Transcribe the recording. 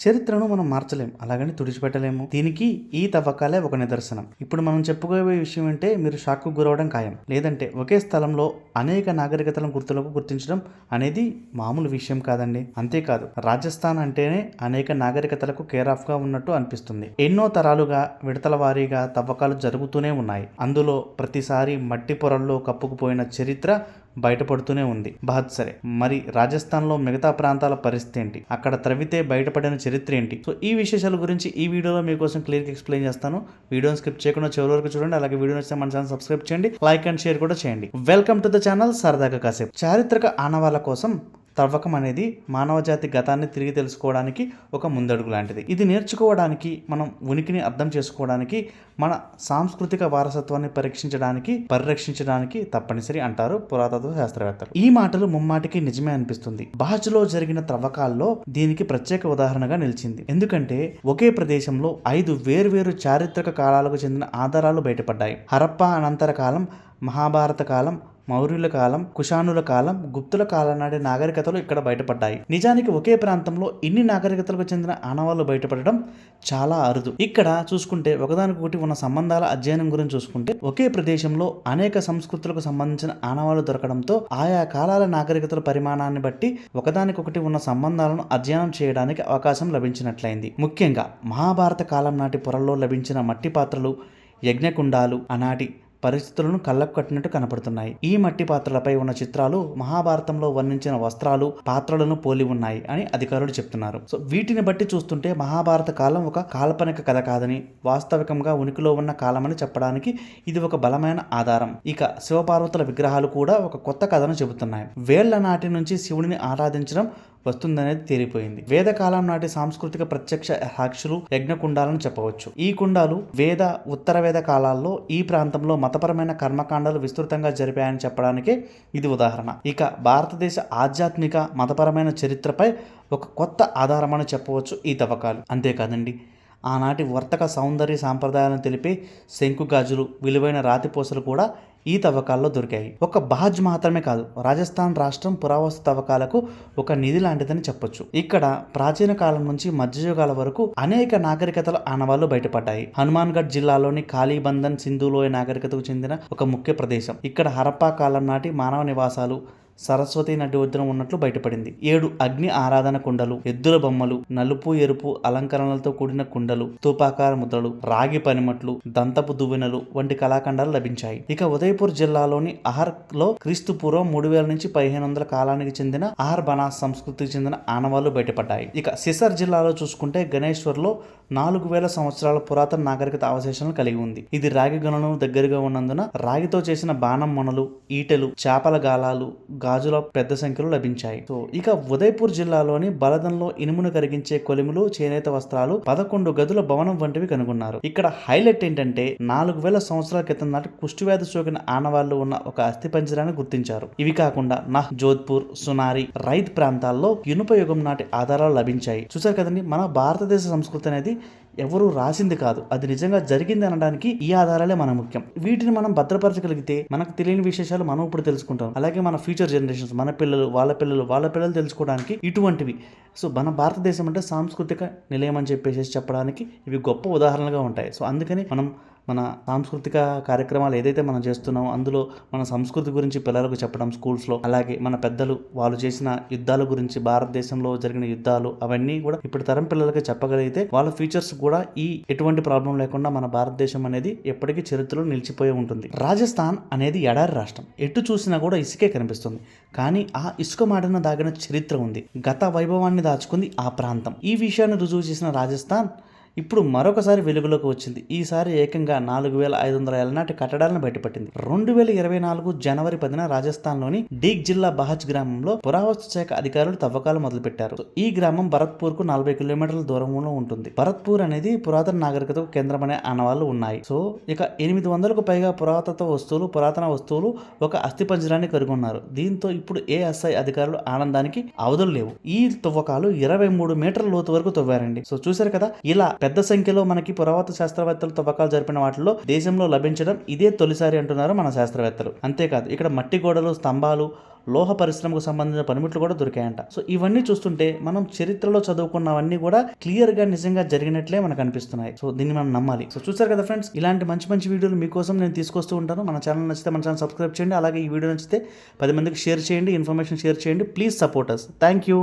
చరిత్రను మనం మార్చలేం అలాగని తుడిచిపెట్టలేము. దీనికి ఈ తవ్వకాలే ఒక నిదర్శనం. ఇప్పుడు మనం చెప్పుకోబోయే విషయం అంటే మీరు షాక్కు గురవడం ఖాయం. లేదంటే ఒకే స్థలంలో అనేక నాగరికతల గుర్తులకు గుర్తించడం అనేది మామూలు విషయం కాదండి. అంతేకాదు రాజస్థాన్ అంటేనే అనేక నాగరికతలకు కేర్ ఆఫ్గా ఉన్నట్టు అనిపిస్తుంది. ఎన్నో తరాలుగా విడతల వారీగా తవ్వకాలు జరుగుతూనే ఉన్నాయి. అందులో ప్రతిసారి మట్టి పొరల్లో కప్పుకుపోయిన చరిత్ర బయటపడుతూనే ఉంది. బాద్ సరే. మరి రాజస్థాన్లో మిగతా ప్రాంతాల పరిస్థితి ఏంటి? అక్కడ త్రవితే బయటపడిన చరిత్ర ఏంటి? సో ఈ విశేషాల గురించి ఈ వీడియోలో మీకోసం క్లియర్గా ఎక్స్ప్లెయిన్ చేస్తాను. వీడియోని స్కిప్ చేయకుండా చివరి వరకు చూడండి. అలాగే వీడియో నచ్చితే మన ఛానల్ సబ్స్క్రైబ్ చేయండి. లైక్ అండ్ షేర్ కూడా చేయండి. వెల్కమ్ టు ద ఛానల్ సరదాగా కాసేపు. చారిత్రక ఆనవాళ్ళ కోసం తవ్వకం అనేది మానవజాతి గతాన్ని తిరిగి తెలుసుకోవడానికి ఒక ముందడుగు లాంటిది. ఇది నేర్చుకోవడానికి మనం ఉనికిని అర్థం చేసుకోవడానికి మన సాంస్కృతిక వారసత్వాన్ని పరీక్షించడానికి పరిరక్షించడానికి తప్పనిసరి అంటారు పురాతత్వ శాస్త్రవేత్తలు. ఈ మాటలు ముమ్మాటికి నిజమే అనిపిస్తుంది. బాజ్లో జరిగిన త్రవ్వకాల్లో దీనికి ప్రత్యేక ఉదాహరణగా నిలిచింది. ఎందుకంటే ఒకే ప్రదేశంలో ఐదు వేర్వేరు చారిత్రక కాలాలకు చెందిన ఆధారాలు బయటపడ్డాయి. హరప్ప అనంతర కాలం మహాభారత కాలం మౌర్యుల కాలం కుషానుల కాలం గుప్తుల కాలం నాటి నాగరికతలు ఇక్కడ బయటపడ్డాయి. నిజానికి ఒకే ప్రాంతంలో ఇన్ని నాగరికతలకు చెందిన ఆనవాళ్ళు బయటపడడం చాలా అరుదు. ఇక్కడ చూసుకుంటే ఒకదానికొకటి ఉన్న సంబంధాల అధ్యయనం గురించి చూసుకుంటే ఒకే ప్రదేశంలో అనేక సంస్కృతులకు సంబంధించిన ఆనవాళ్ళు దొరకడంతో ఆయా కాలాల నాగరికతల పరిమాణాన్ని బట్టి ఒకదానికొకటి ఉన్న సంబంధాలను అధ్యయనం చేయడానికి అవకాశం లభించినట్లయింది. ముఖ్యంగా మహాభారత కాలం నాటి పొరల్లో లభించిన మట్టి పాత్రలు యజ్ఞకుండాలు ఆనాటి పరిస్థితులను కళ్ళకు కట్టినట్టు కనపడుతున్నాయి. ఈ మట్టి పాత్రలపై ఉన్న చిత్రాలు మహాభారతంలో వర్ణించిన వస్త్రాలు పాత్రలను పోలి ఉన్నాయి అని అధికారులు చెప్తున్నారు. సో వీటిని బట్టి చూస్తుంటే మహాభారత కాలం ఒక కాల్పనిక కథ కాదని వాస్తవికంగా ఉనికిలో ఉన్న కాలమని చెప్పడానికి ఇది ఒక బలమైన ఆధారం. ఇక శివపార్వతుల విగ్రహాలు కూడా ఒక కొత్త కథను చెబుతున్నాయి. వేళ్ళ నాటి నుంచి శివుడిని ఆరాధించడం వస్తుందనేది తేలిపోయింది. వేద కాలం నాటి సాంస్కృతిక ప్రత్యక్ష సాక్షులు యజ్ఞకుండాలను చెప్పవచ్చు. ఈ కుండాలు వేద ఉత్తర వేద కాలాల్లో ఈ ప్రాంతంలో మతపరమైన కర్మకాండాలు విస్తృతంగా జరిపాయని చెప్పడానికే ఇది ఉదాహరణ. ఇక భారతదేశ ఆధ్యాత్మిక మతపరమైన చరిత్రపై ఒక కొత్త ఆధారమని చెప్పవచ్చు ఈ తవ్వకాలు. అంతేకాదండి ఆనాటి వర్తక సౌందర్య సాంప్రదాయాలను తెలిపే శంకు గాజులు విలువైన రాతిపూసలు కూడా ఈ తవ్వకాల్లో దొరికాయి. ఒక బాజ్ మాత్రమే కాదు రాజస్థాన్ రాష్ట్రం పురావస్తు తవ్వకాలకు ఒక నిధి లాంటిదని చెప్పొచ్చు. ఇక్కడ ప్రాచీన కాలం నుంచి మధ్యయుగాల వరకు అనేక నాగరికతల ఆనవాళ్ళు బయటపడ్డాయి. హనుమాన్గఢ్ జిల్లాలోని కాళీబంధన్ సింధులోయ నాగరికతకు చెందిన ఒక ముఖ్య ప్రదేశం. ఇక్కడ హరప్పా కాలం నాటి మానవ నివాసాలు సరస్వతి నటి ఒడ్డున ఉన్నట్లు బయటపడింది. ఏడు అగ్ని ఆరాధన కుండలు ఎద్దుల బొమ్మలు నలుపు ఎరుపు అలంకరణలతో కూడిన కుండలు స్తూపాకార ముద్రలు రాగి పనిమట్లు దంతపు దువ్వెనలు వంటి కళాఖండాలు లభించాయి. ఇక ఉదయపూర్ జిల్లాలోని అహర్లో క్రీస్తు పూర్వం మూడు వేల నుంచి పదిహేను వందల కాలానికి చెందిన అహర్ బనాస్ సంస్కృతికి చెందిన ఆనవాళ్ళు బయటపడ్డాయి. ఇక సిసర్ జిల్లాలో చూసుకుంటే గణేశ్వర్లో నాలుగు వేల సంవత్సరాల పురాతన నాగరికత అవశేషాలను కలిగి ఉంది. ఇది రాగి గనులను దగ్గరగా ఉన్నందున రాగితో చేసిన బాణం మొనలు ఈటెలు చేపల గాలాలు గాజుల పెద్ద సంఖ్యలో లభించాయి. సో ఇక ఉదయపూర్ జిల్లాలోని బలదంలో ఇనుమును కరిగించే కొలిములు చేనేత వస్త్రాలు పదకొండు గదుల భవనం వంటివి కనుగొన్నారు. ఇక్కడ హైలైట్ ఏంటంటే నాలుగు వేల సంవత్సరాల క్రితం నాటి కుష్టివ్యాధి సోకిన ఆనవాళ్ళు ఉన్న ఒక అస్థి పంజరాన్ని గుర్తించారు. ఇవి కాకుండా నహ్ జోధ్పూర్ సునారి రైత్ ప్రాంతాల్లో ఇనుప యుగం నాటి ఆధారాలు లభించాయి. చూసారు కదండి మన భారతదేశ సంస్కృతి అనేది ఎవరు రాసింది కాదు. అది నిజంగా జరిగింది అనడానికి ఈ ఆధారాలే మన ముఖ్యం. వీటిని మనం భద్రపరచగలిగితే మనకు తెలియని విశేషాలు మనం ఇప్పుడు తెలుసుకుంటాం. అలాగే మన ఫ్యూచర్ జనరేషన్స్ మన పిల్లలు వాళ్ళ పిల్లలు వాళ్ళ పిల్లలు తెలుసుకోవడానికి ఇటువంటివి. సో మన భారతదేశం అంటే సాంస్కృతిక నిలయం అని చెప్పేసి చెప్పడానికి ఇవి గొప్ప ఉదాహరణలుగా ఉంటాయి. సో అందుకని మనం మన సాంస్కృతిక కార్యక్రమాలు ఏదైతే మనం చేస్తున్నామో అందులో మన సంస్కృతి గురించి పిల్లలకు చెప్పడం స్కూల్స్లో అలాగే మన పెద్దలు వాళ్ళు చేసిన యుద్ధాల గురించి భారతదేశంలో జరిగిన యుద్ధాలు అవన్నీ కూడా ఇప్పుడు తరం పిల్లలకి చెప్పగలిగితే వాళ్ళ ఫ్యూచర్స్ కూడా ఈ ఎటువంటి ప్రాబ్లం లేకుండా మన భారతదేశం అనేది ఎప్పటికీ చరిత్రలో నిలిచిపోయి ఉంటుంది. రాజస్థాన్ అనేది ఎడారి రాష్ట్రం. ఎటు చూసినా కూడా ఇసుకే కనిపిస్తుంది. కానీ ఆ ఇసుక మాటన దాగిన చరిత్ర ఉంది. గత వైభవాన్ని దాచుకుంది ఆ ప్రాంతం. ఈ విషయాన్ని రుజువు చేసిన రాజస్థాన్ ఇప్పుడు మరొకసారి వెలుగులోకి వచ్చింది. ఈసారి ఏకంగా నాలుగు వేల ఐదు వందల ఏళ్ళనాటి కట్టడాలను బయటపట్టింది. రెండు వేల ఇరవై నాలుగు జనవరి పదిన రాజస్థాన్లోని డీగ్ జిల్లా బహజ్ గ్రామంలో పురావస్తు శాఖ అధికారులు తవ్వకాలు మొదలుపెట్టారు. ఈ గ్రామం భరత్పూర్కు నలభై కిలోమీటర్ల దూరంలో ఉంటుంది. భరత్పూర్ అనేది పురాతన నాగరికతకు కేంద్రం అనే ఆనవాళ్ళు ఉన్నాయి. సో ఇక ఎనిమిది వందలకు పైగా పురాతత్వ వస్తువులు పురాతన వస్తువులు ఒక అస్థిపంజరాన్ని కనుగొన్నారు. దీంతో ఇప్పుడు ఏఎస్ఐ అధికారులు ఆనందానికి అవధులు లేవు. ఈ తవ్వకాలు ఇరవై మూడు మీటర్ల లోతు వరకు తవ్వారండి. సో చూసారు కదా? ఇలా పెద్ద సంఖ్యలో మనకి పురావత శాస్త్రవేత్తలు తవ్వకాలు జరిపిన వాటిలో దేశంలో లభించడం ఇదే తొలిసారి అంటున్నారు మన శాస్త్రవేత్తలు. అంతేకాదు ఇక్కడ మట్టి గోడలు స్తంభాలు లోహ పరిశ్రమకు సంబంధించిన పనిముట్లు కూడా దొరికాయంట. సో ఇవన్నీ చూస్తుంటే మనం చరిత్రలో చదువుకున్నవన్నీ కూడా క్లియర్గా నిజంగా జరిగినట్లే మనకు అనిపిస్తున్నాయి. సో దీన్ని మనం నమ్మాలి. సో చూసారు కదా ఫ్రెండ్స్ ఇలాంటి మంచి మంచి వీడియోలు మీకోసం నేను తీసుకొస్తూ ఉంటాను. మన ఛానల్ నచ్చితే మన ఛానల్ సబ్స్క్రైబ్ చేయండి. అలాగే ఈ వీడియో నచ్చితే పది మందికి షేర్ చేయండి. ఇన్ఫర్మేషన్ షేర్ చేయండి. Please support us thank you.